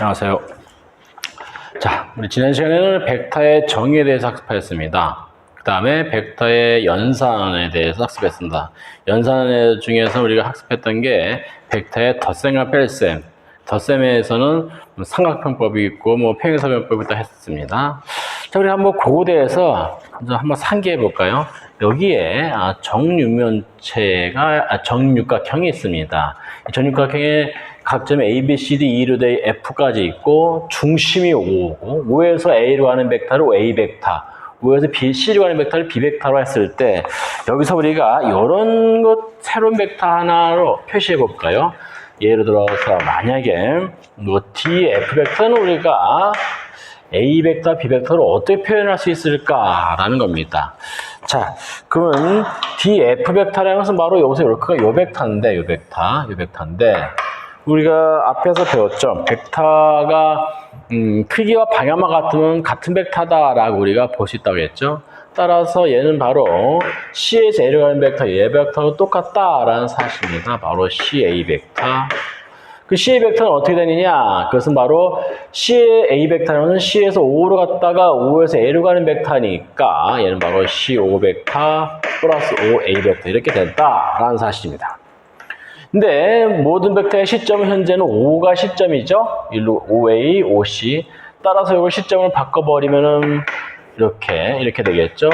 안녕하세요. 자, 우리 지난 시간에는 벡터의 정의에 대해서 학습하였습니다. 그 다음에 벡터의 연산에 대해서 학습했습니다. 연산 중에서 우리가 학습했던 게 벡터의 덧셈과 뺄셈. 덧셈에서는 삼각편법이 있고 뭐 평행사변법이 있다 했습니다. 자, 우리 한번 그거에 대해서 한번 상기해 볼까요? 여기에 아, 정육면체가 아, 정육각형이 있습니다. 이 정육각형에 각점에 A, B, C, D, E로 돼 F까지 있고 중심이 5고 5에서 A로 가는 벡터를 A 벡터 5에서 B, C로 가는 벡터를 B 벡터로 했을 때 여기서 우리가 이런 것 새로운 벡터 하나로 표시해 볼까요? 예를 들어서 만약에 뭐 D, F 벡터는 우리가 A 벡터, B 벡터를 어떻게 표현할 수 있을까라는 겁니다. 자, 그러면 D, F 벡터라는 것은 바로 여기서 이렇게가 요 벡터인데, 요 벡터, 요 벡터인데, 우리가 앞에서 배웠죠. 벡터가 음, 크기와 방향만 같으면 같은 벡터다라고 우리가 볼 수 있다고 했죠. 따라서 얘는 바로 C에서 A로 가는 벡터, 얘 벡터가 똑같다라는 사실입니다. 바로 CA 벡터. 그 CA 벡터는 어떻게 되느냐? 그것은 바로 C의 A 벡터는 C에서 O로 갔다가 O에서 A로 가는 벡터니까 얘는 바로 C5 벡터 플러스 OA 벡터 이렇게 된다라는 사실입니다. 근데 모든 벡터의 시점은 현재는 5가 시점이죠. 일로 OA, OC. 따라서 이걸 시점을 바꿔버리면은 이렇게 이렇게 되겠죠.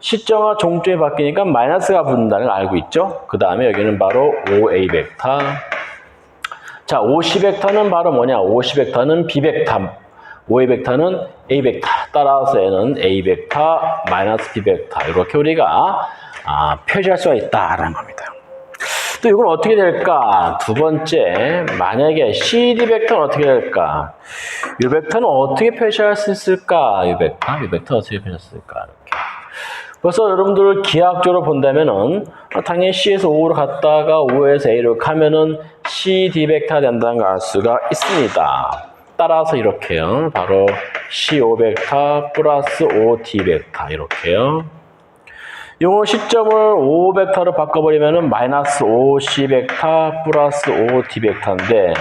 시점과 종점이 바뀌니까 마이너스가 붙는다는 걸 알고 있죠. 그 다음에 여기는 바로 OA 벡터. 자, OC 벡터는 바로 뭐냐? OC 벡터는 B 벡터. OA 벡터는 A 벡터. 따라서 얘는 A 벡터 마이너스 B 벡터. 이렇게 우리가 아, 표시할 수가 있다라는 겁니다. 또 이건 어떻게 될까? 두 번째, 만약에 CD 벡터는 어떻게 될까? 이 벡터는 어떻게 표시할 수 있을까? 이 벡터, 이 벡터 어떻게 표시했을까? 이렇게. 그래서 여러분들 기하학적으로 본다면은 당연히 C에서 5로 갔다가 5에서 A로 가면은 CD 벡터가 된다는 걸 알 수가 있습니다. 따라서 이렇게요. 바로 C5 벡터 플러스 5D 벡터 이렇게요. 요 시점을 5 벡터로 바꿔버리면은 마이너스 5C 벡터 플러스 5D 벡터인데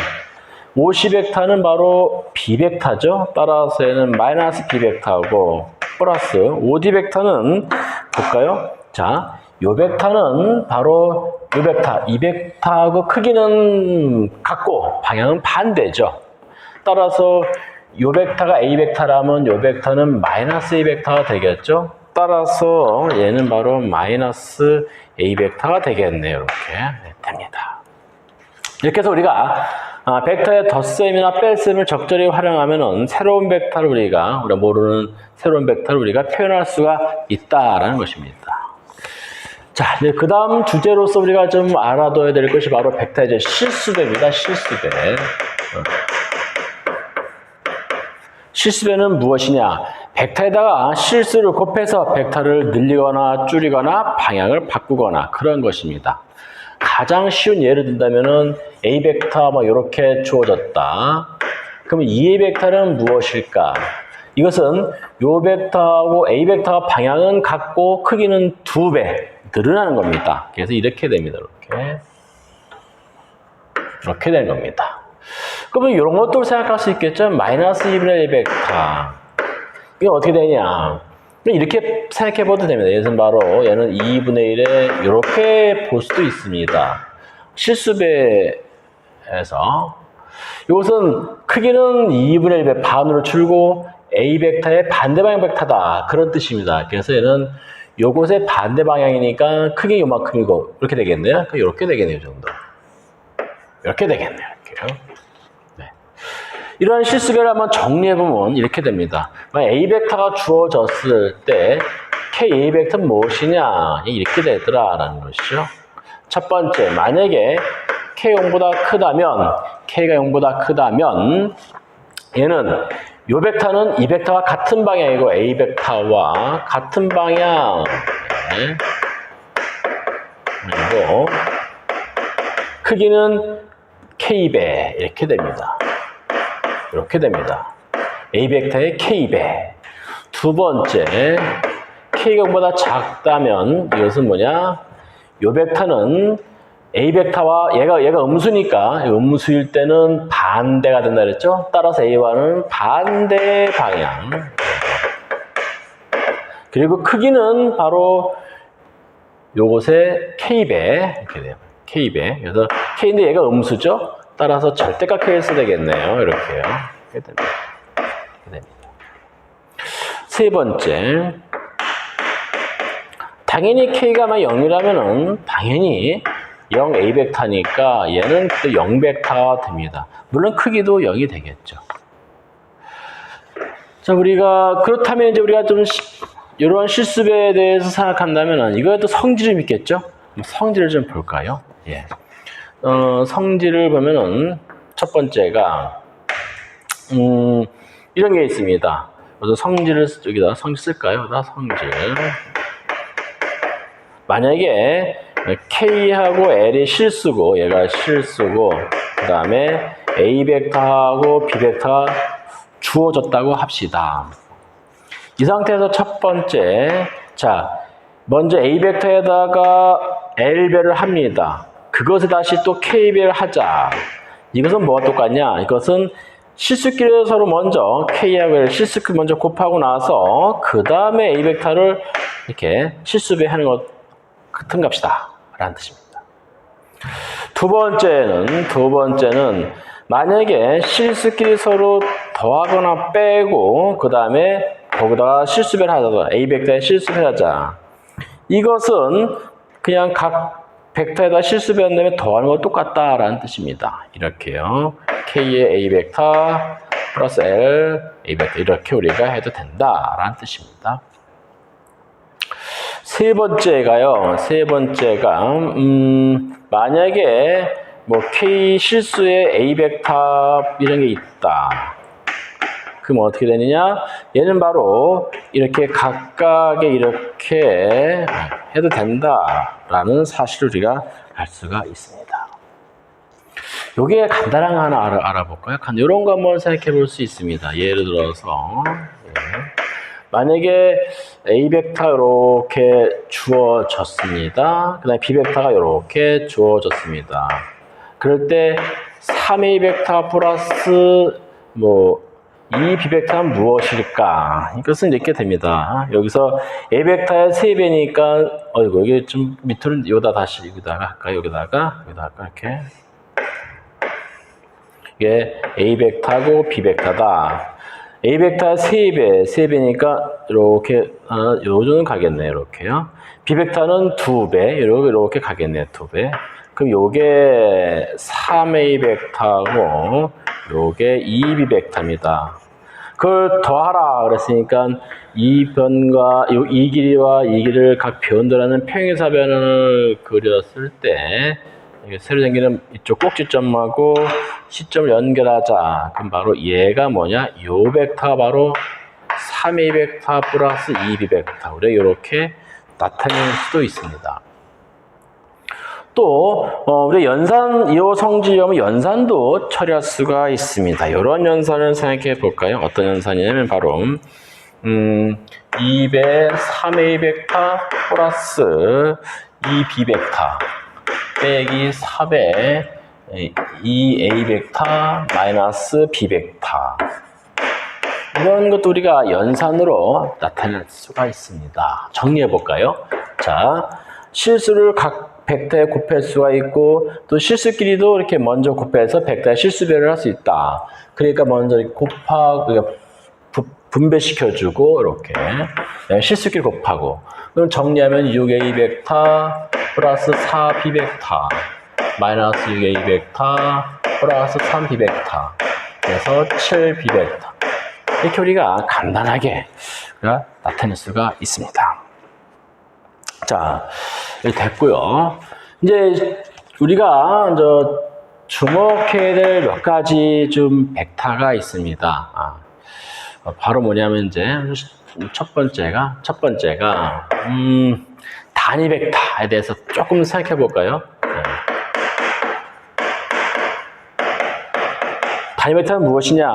5C 벡터는 바로 B 벡터죠. 따라서 얘는 마이너스 벡터하고 플러스 5D 벡터는 볼까요? 자, 요 벡터는 바로 요 벡터, 이 벡터하고 크기는 같고 방향은 반대죠. 따라서 요 벡터가 A 벡터라면 요 벡터는 마이너스 A 벡터가 되겠죠. 따라서 얘는 바로 마이너스 A 벡터가 되겠네요. 이렇게 됩니다. 이렇게 해서 우리가 아, 벡터의 덧셈이나 뺄셈을 적절히 활용하면은 새로운 벡터를 우리가 우리가 모르는 새로운 벡터를 우리가 표현할 수가 있다라는 것입니다. 자, 이제 그 다음 주제로서 우리가 좀 알아둬야 될 것이 바로 벡터의 이제 실수배입니다. 실수배. 어. 실수배는 무엇이냐? 벡터에다가 실수를 곱해서 벡터를 늘리거나 줄이거나 방향을 바꾸거나 그런 것입니다. 가장 쉬운 예를 든다면은 A 벡터 뭐 이렇게 주어졌다. 그러면 이 A 벡터는 무엇일까? 이것은 요 벡터하고 A 벡터가 방향은 같고 크기는 두 배 늘어나는 겁니다. 그래서 이렇게 됩니다. 이렇게 이렇게 되는 겁니다. 그러면 이런 것도 생각할 수 있겠죠. 마이너스 2분의 1 벡터. 이게 어떻게 되냐. 이렇게 생각해 봐도 됩니다. 얘는 바로 얘는 2분의 1에 이렇게 볼 수도 있습니다. 실수배에서 이것은 크기는 2분의 1배 반으로 줄고 A 벡터의 반대 방향 벡터다. 그런 뜻입니다. 그래서 얘는 요것의 반대 방향이니까 크기 요만큼이고 이렇게 되겠네요. 이렇게 되겠네요. 이 정도. 이렇게 되겠네요. 이렇게요. 이러한 실수배를 한번 정리해보면 이렇게 됩니다. A 벡터가 주어졌을 때 K A 벡터는 무엇이냐 이렇게 되더라라는 것이죠. 첫 번째 만약에 K 0보다 크다면 K가 0보다 크다면 얘는 요 벡터는 이 벡터와 같은 방향이고 A 벡터와 같은 방향 네. 그리고 크기는 K배 이렇게 됩니다. 이렇게 됩니다. A 벡터의 K배. 두 번째, K가 보다 작다면 이것은 뭐냐? 요 벡터는 A 벡터와 얘가 얘가 음수니까 음수일 때는 반대가 된다 그랬죠? 따라서 A와는 반대 방향. 그리고 크기는 바로 요것의 K배 이렇게 돼요. K배. 그래서 K인데 얘가 음수죠? 따라서 절대값 K에서 되겠네요. 이렇게요. 이렇게 됩니다. 이렇게 됩니다. 세 번째. 당연히 K가 막 0이라면은 당연히 0 A 벡터니까 얘는 또0 벡터가 됩니다. 물론 크기도 0이 되겠죠. 자, 우리가 그렇다면 이제 우리가 좀 시- 이러한 실습에 대해서 생각한다면은 이거에도 성질이 있겠죠? 성질을 좀 볼까요? 예. 어, 성질을 보면은 첫 번째가 음, 이런 게 있습니다. 그래서 성질을 쓰- 여기다 성질 쓸까요? 여기다 성질. 만약에 K하고 L이 실수고 얘가 실수고 그 다음에 A 벡터하고 B 벡터가 주어졌다고 합시다. 이 상태에서 첫 번째 자 먼저 A 벡터에다가 L배를 합니다. 그것에 다시 또 K배를 하자. 이것은 뭐가 똑같냐? 이것은 실수끼리 서로 먼저 K하고 실수끼리 먼저 곱하고 나서 그 다음에 A 벡터를 이렇게 실수배 하는 것 같은 값이다. 라는 뜻입니다. 두 번째는, 두 번째는 만약에 실수끼리 서로 더하거나 빼고 그 다음에 거기다가 실수배를 하자. A 벡터에 실수배를 하자. 이것은 그냥 각 벡터에다 실수배한 다음에 더하는 것 똑같다라는 뜻입니다. 이렇게요. K의 A 벡터 플러스 L A 벡터 이렇게 우리가 해도 된다라는 뜻입니다. 세 번째가요. 세 번째가 음, 만약에 뭐 K 실수에 A 벡터 이런 게 있다. 그럼 어떻게 되느냐? 얘는 바로 이렇게 각각에 이렇게 해도 된다 라는 사실을 우리가 알 수가 있습니다. 요게 간단한 거 하나 알아, 알아볼까요? 간 이런 거 한번 생각해 볼 수 있습니다. 예를 들어서 예. 만약에 A 벡터 이렇게 주어졌습니다. 그 다음에 B 벡터가 이렇게 주어졌습니다. 그럴 때 3A 벡터 플러스 뭐 이 B 벡터는 무엇일까? 이것은 이렇게 됩니다. 여기서 A 벡터의 3배니까 어이구 여기 좀 밑으로 여기다 다시 여기다가 할까요? 여기다가 여기다가 이렇게 이게 A 벡터고 B 벡터다. A 벡터 3배, 3배니까 이렇게 어, 요정은 가겠네요. 이렇게요. B 벡터는 2배, 이렇게 이렇게 가겠네요. 2배. 그럼 요게 3A 벡터고 요게 2B 벡터입니다. 그걸 더하라 그랬으니까 이 변과 이- 이 길이와 이 길이를 각 변도라는 평행사 변을 그렸을 때 새로 생기는 이쪽 꼭지점하고 시점을 연결하자. 그럼 바로 얘가 뭐냐? 요 벡터가 바로 3A 벡터 플러스 2B 벡터. 우리가 이렇게 나타낼 수도 있습니다. 또 어, 우리 연산 이호 성질이면 연산도 처리할 수가 있습니다. 이런 연산을 생각해 볼까요? 어떤 연산이냐면 바로 음, 2배 3A 벡터 플러스 2B 벡터 빼기 4배 2A 벡터 마이너스 B 벡터 이런 것도 우리가 연산으로 나타낼 수가 있습니다. 정리해 볼까요? 자, 실수를 각 벡터에 곱할 수가 있고 또 실수끼리도 이렇게 먼저 곱해서 벡터에 실수배를 할 수 있다. 그러니까 먼저 곱하고 그러니까 부- 분배시켜주고 이렇게 네, 실수끼리 곱하고 그럼 정리하면 6a 벡터 플러스 4b 벡터 마이너스 6a 벡터 플러스 3b 벡터 그래서 7b 벡터 이렇게 우리가 간단하게 우리가 나타낼 수가 있습니다. 자, 됐고요. 이제 우리가 저 주목해야 될 몇 가지 좀 벡터가 있습니다. 아, 어, 바로 뭐냐면 이제 첫 번째가 첫 번째가 음, 단위 벡터에 대해서 조금 생각해 볼까요? 네. 단위 벡터는 무엇이냐?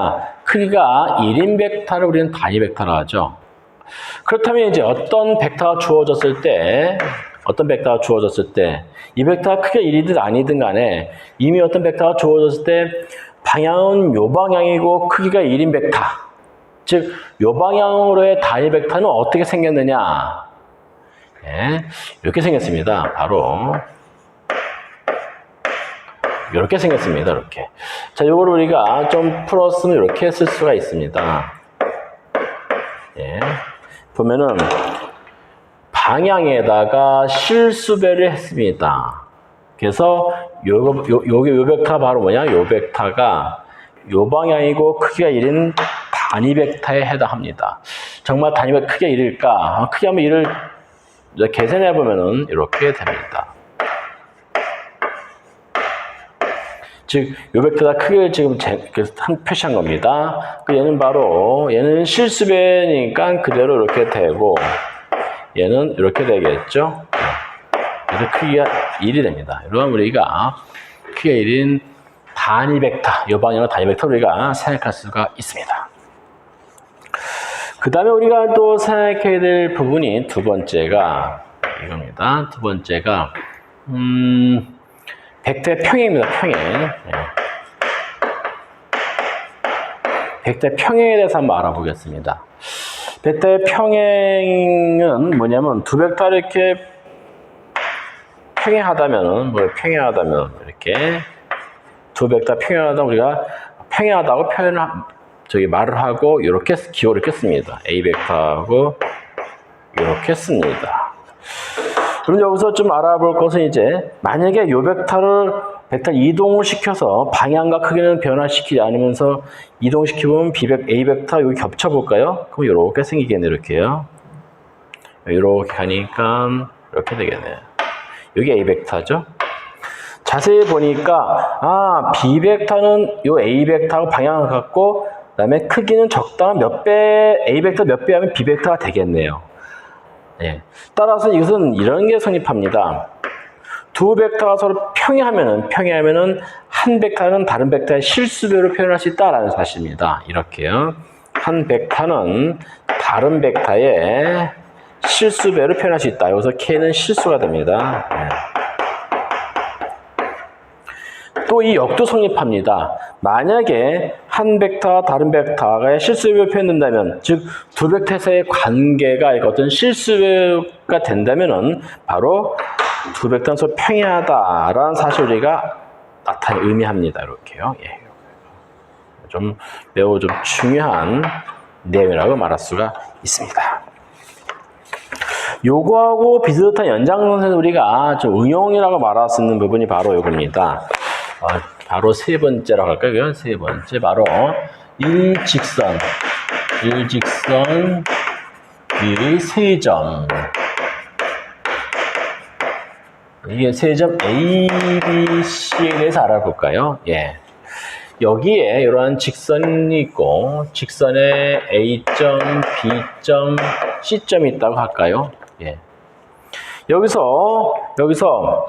크기가 1인 벡터를 우리는 단위 벡터라 하죠. 그렇다면 이제 어떤 벡터가 주어졌을 때 어떤 벡터가 주어졌을 때 이 벡터가 크게 1이든 아니든 간에 이미 어떤 벡터가 주어졌을 때 방향은 요 방향이고 크기가 1인 벡터. 즉, 요 방향으로의 단위 벡터는 어떻게 생겼느냐? 예, 이렇게 생겼습니다. 바로 이렇게 생겼습니다. 이렇게. 자, 요거를 우리가 좀 풀었으면 이렇게 쓸 수가 있습니다. 예. 보면은 방향에다가 실수배를 했습니다. 그래서 요, 요, 요게 요 벡터 바로 뭐냐? 요 벡터가 요 방향이고 크기가 1인 단위 벡터에 해당합니다. 정말 단위 벡터 크게 1일까? 아, 크게 하면 1을 계산해 보면은 이렇게 됩니다. 즉, 요 벡터가 크게 지금 제, 그한 표시한 겁니다. 그 얘는 바로, 얘는 실수배니까 그대로 이렇게 되고, 얘는 이렇게 되겠죠. 그래서 크기가 1이 됩니다. 이러면 우리가 크기가 1인 단위 벡터, 요 방향으로 단위 벡터 우리가 생각할 수가 있습니다. 그 다음에 우리가 또 생각해야 될 부분이 두 번째가 이겁니다. 두 번째가, 음, 백대 평행입니다. 평행. 예. 백대 평행에 대해서 한번 알아보겠습니다. 백대 평행은 뭐냐면 두 벡터를 이렇게 평행하다면은 뭐 평행하다면 이렇게 두 벡터 평행하다 우리가 평행하다고 표현을 하- 저기 말을 하고 이렇게 기호를 씁니다. A 벡터하고 이렇게 씁니다. 그럼 여기서 좀 알아볼 것은 이제 만약에 요 벡터를 벡터 이동을 시켜서 방향과 크기는 변화시키지 않으면서 이동시키면 B 벡 A 벡터 여기 겹쳐 볼까요? 그럼 이렇게 생기겠네 이렇게요. 이렇게 가니까 이렇게 되겠네요. 여기 A 벡터죠. 자세히 보니까 아 B 벡터는 요 A 벡터하고 방향을 갖고 그다음에 크기는 적당한 몇 배 A 벡터 몇 배 하면 B 벡터가 되겠네요. 예. 따라서 이것은 이런 게 성립합니다. 두 벡터가 서로 평행하면은 평행하면은 한 벡터는 다른 벡터의 실수배로 표현할 수 있다라는 사실입니다. 이렇게요. 한 벡터는 다른 벡터의 실수배로 표현할 수 있다. 여기서 k는 실수가 됩니다. 또 이 역도 성립합니다. 만약에 한 벡터와 다른 벡터가 실수배로 표현된다면, 즉 두 벡터에서의 관계가 어떤 실수배가 된다면은 바로 두 벡터는 사실을 우리가 나타내 의미합니다. 이렇게요. 예. 좀 매우 좀 중요한 내용이라고 말할 수가 있습니다. 요거하고 비슷한 연장선에서 우리가 좀 응용이라고 말할 수 있는 부분이 바로 요겁니다. 어, 바로 세 번째라고 할까요? 세 번째 바로 일직선, 일직선 이세 점. 이게 세 점 A, B, C에 대해서 알아볼까요? 예. 여기에 이러한 직선이 있고 직선에 A점, B점, C점이 있다고 할까요? 예. 여기서 여기서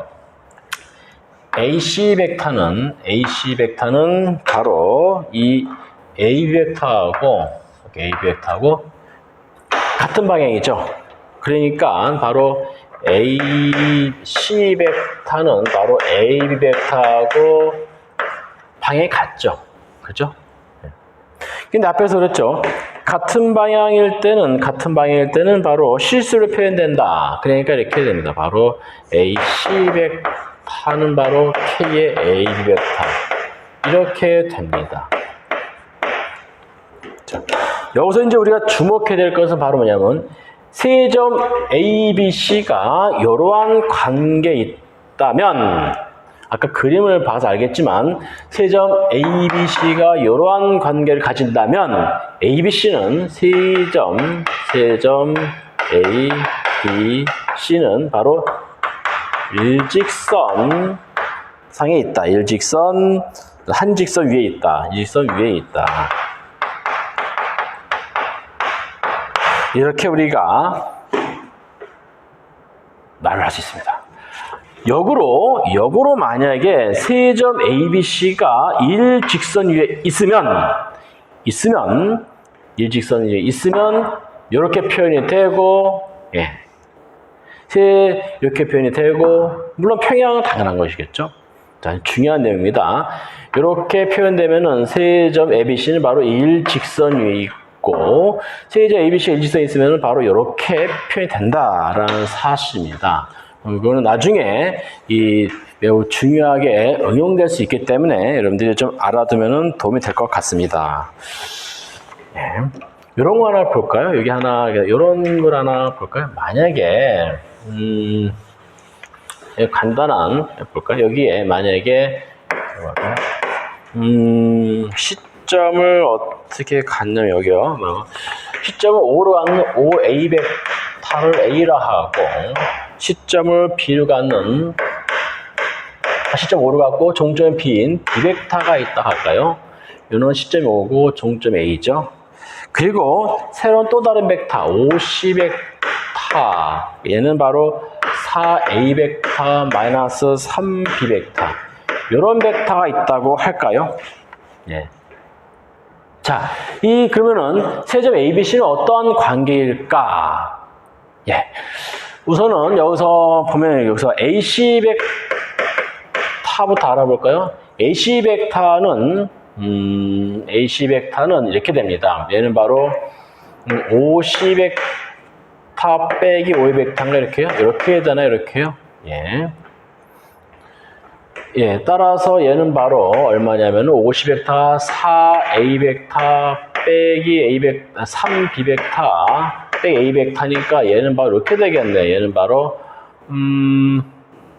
AC 벡터는 AC 벡터는 바로 이 A 벡터하고 A 벡터하고 같은 방향이죠. 그러니까 바로 AC 벡터는 바로 A 벡터하고 방향이 같죠. 그죠? 예. 근데 앞에서 그랬죠. 같은 방향일 때는, 같은 방향일 때는 바로 실수로 표현된다. 그러니까 이렇게 됩니다. 바로 AC 벡터 는 바로 K의 A 벡터. 이렇게 됩니다. 자, 여기서 이제 우리가 주목해야 될 것은 바로 뭐냐면, 세 점 A, B, C가 이러한 관계에 있다면, 아까 그림을 봐서 알겠지만 세 점 A, B, C가 이러한 관계를 가진다면 A, B, C는 세 점, 세 점 A, B, C는 바로 일직선 상에 있다. 일직선 한 직선 위에 있다. 일직선 위에 있다. 이렇게 우리가 말을 할 수 있습니다. 역으로 역으로 만약에 세 점 ABC가 일직선 위에 있으면 있으면 일직선 위에 있으면 이렇게 표현이 되고 예. 세 이렇게 표현이 되고 물론 평양은 당연한 것이겠죠. 자, 중요한 내용입니다. 이렇게 표현되면은 세 점 ABC는 바로 일직선 위에 있고 세 점 ABC가 일직선에 있으면 바로 이렇게 표현이 된다라는 사실입니다. 어, 이거는 나중에 이 매우 중요하게 응용될 수 있기 때문에 여러분들이 좀 알아두면 도움이 될 것 같습니다. 네. 이런 거 하나 볼까요? 여기 하나, 이런 걸 하나 볼까요? 만약에, 음, 예, 간단한, 볼까요? 여기에 만약에? 음, 시점을 어떻게 갖냐면 여기요. 뭐, 시점을 O로 갖는 O A 벡터를 A라 하고, 시점을 B로 갖는, 아, 시점 O로 갖고 종점 B인 B 벡터가 있다 할까요? 이는 시점이 오고 종점 A죠. 그리고 새로운 또 다른 벡터, OC 벡터. 얘는 바로 4A 벡터 마이너스 3B 벡터. 이런 벡터가 있다고 할까요? 예. 자, 이 그러면은 세점 ABC는 어떤 관계일까? 예. 우선은 여기서 보면 여기서 AC 벡터부터 알아볼까요? AC 벡터는 음, AC 벡터는 이렇게 됩니다. 얘는 바로 음, OC 벡터 빼기 OE 벡터인가 이렇게요? 이렇게 되나요? 이렇게요? 예. 예, 따라서 얘는 바로 얼마냐면 50 벡터 4A 벡터 빼기 A 벡터 3B 벡터 빼기 A 벡터니까 얘는 바로 이렇게 되겠네. 얘는 바로 음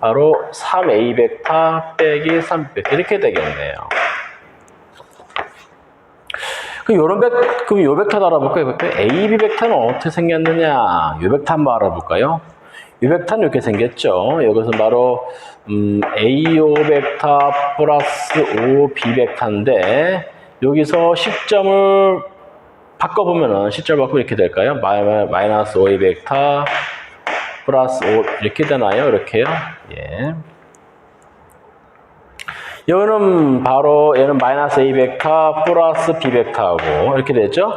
바로 3A 벡터 빼기 3B 벡터 이렇게 되겠네요. 그 요런 벡, 그럼 요 벡터도 알아볼까요? AB 벡터는 어떻게 생겼느냐? 요 벡터 한번 알아볼까요? 요 벡터는 이렇게 생겼죠. 여기서 바로 음, AO 벡터 플러스 OB 벡터인데 여기서 시점을 바꿔보면은 시점을 바꾸면 이렇게 될까요? 마이- 마이너스 OA 벡터 플러스 O 이렇게 되나요? 이렇게요? 예. 여기는 바로 얘는 마이너스 A 벡터 플러스 B 벡터하고 이렇게 되죠?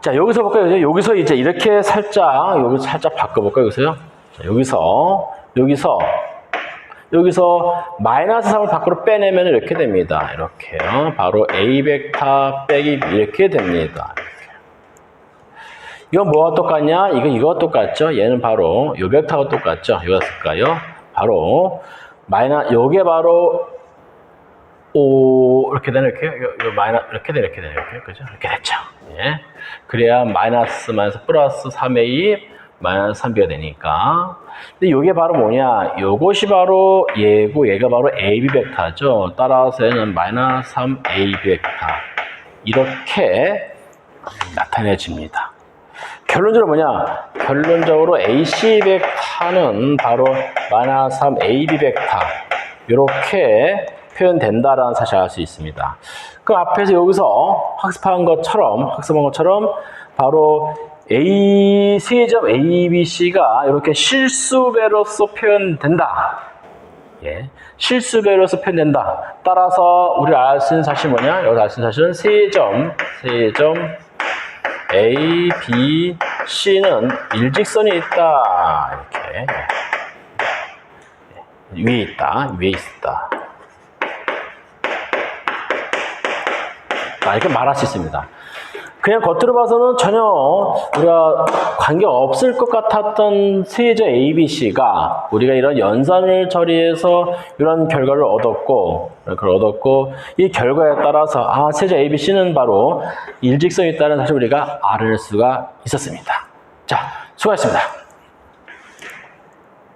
자 여기서 볼까요? 여기서 이제 이렇게 살짝 여기 살짝 바꿔볼까요? 여기서요? 자, 여기서 여기서 여기서 마이너스 3을 밖으로 빼내면 이렇게 됩니다. 이렇게요. 바로 A 벡터 빼기 이렇게 됩니다. 이건 뭐가 똑같냐? 이거 이거 똑같죠? 얘는 바로 요 벡터가 똑같죠? 이거였을까요? 바로 마이너 요게 바로 오 이렇게 되는 이렇게 요, 요 마이너 이렇게 되 이렇게 되 이렇게 그죠? 이렇게 됐죠. 예. 그래야 마이너스 마이너스 플러스 3a 마이너스 3b가 되니까. 근데 요게 바로 뭐냐? 요것이 바로 얘고 얘가 바로 ab 벡터죠. 따라서 얘는 마이너스 3ab 벡터 이렇게 나타내집니다. 결론적으로 뭐냐? 결론적으로 AC 벡터는 바로 마이너스 3 AB 벡터 이렇게 표현된다라는 사실을 알수 있습니다. 그 앞에서 여기서 학습한 것처럼 학습한 것처럼 바로 A 세점 ABC가 이렇게 실수배로서 표현된다. 예, 실수배로서 표현된다. 따라서 우리 알 수 있는 사실 뭐냐? 여기 알수 있는 사실은 세점 세점 A, B, C는 일직선이 있다. 이렇게 예. 위에 있다. 위에 있다. 아, 이렇게 말할 수 있습니다. 그냥 겉으로 봐서는 전혀 우리가 관계 없을 것 같았던 세제 ABC가 우리가 이런 연산을 처리해서 이런 결과를 얻었고, 그걸 얻었고, 이 결과에 따라서, 아, 세제 ABC는 바로 일직선이 있다는 사실 우리가 알을 수가 있었습니다. 자, 수고하셨습니다.